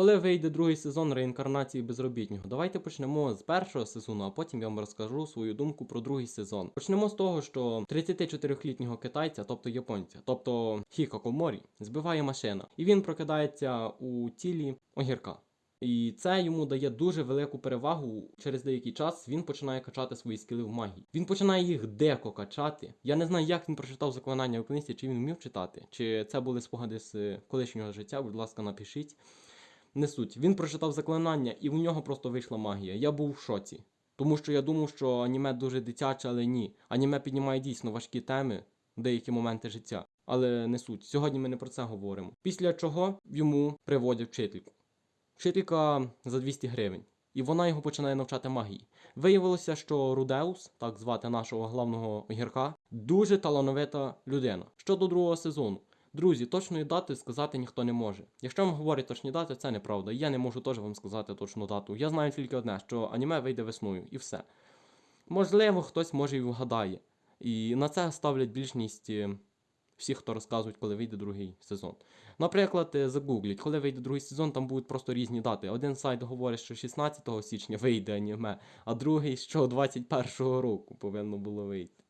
Коли вийде другий сезон реінкарнації безробітнього? Давайте почнемо з першого сезону, а потім я вам розкажу свою думку про другий сезон. Почнемо з того, що 34-літнього китайця, тобто японця, тобто Хікакоморі, збиває машина, і він прокидається у тілі огірка. І це йому дає дуже велику перевагу. Через деякий час він починає качати свої скіли в магії. Він починає їх деко качати. Я не знаю, як він прочитав заклинання у книзі, чи він вмів читати, чи це були спогади з колишнього життя. Будь ласка, напишіть. Не суть. Він прочитав заклинання, і в нього просто вийшла магія. Я був в шоці. Тому що я думав, що аніме дуже дитяче, але ні. Аніме піднімає дійсно важкі теми, деякі моменти життя. Але не суть. Сьогодні ми не про це говоримо. Після чого йому приводять вчительку. Вчителька за 200 гривень. І вона його починає навчати магії. Виявилося, що Рудеус, так звати нашого головного огірка, дуже талановита людина. Щодо другого сезону. Друзі, точної дати сказати ніхто не може. Якщо вам говорять точні дати, це неправда. Я не можу теж вам сказати точну дату. Я знаю тільки одне, що аніме вийде весною, і все. Можливо, хтось може і вгадає. І на це ставлять більшість е, всіх, хто розказують, коли вийде другий сезон. Наприклад, е, загугліть, коли вийде другий сезон, там будуть просто різні дати. Один сайт говорить, що 16 січня вийде аніме, а другий, що 21-го року повинно було вийти.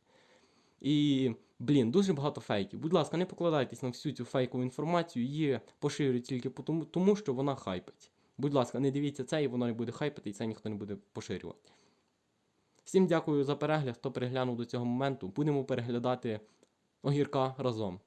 І, блін, дуже багато фейків. Будь ласка, не покладайтесь на всю цю фейкову інформацію, її поширюють тільки тому, що вона хайпить. Будь ласка, не дивіться це, і воно не буде хайпити, і це ніхто не буде поширювати. Всім дякую за перегляд, хто переглянув до цього моменту. Будемо переглядати огірка разом.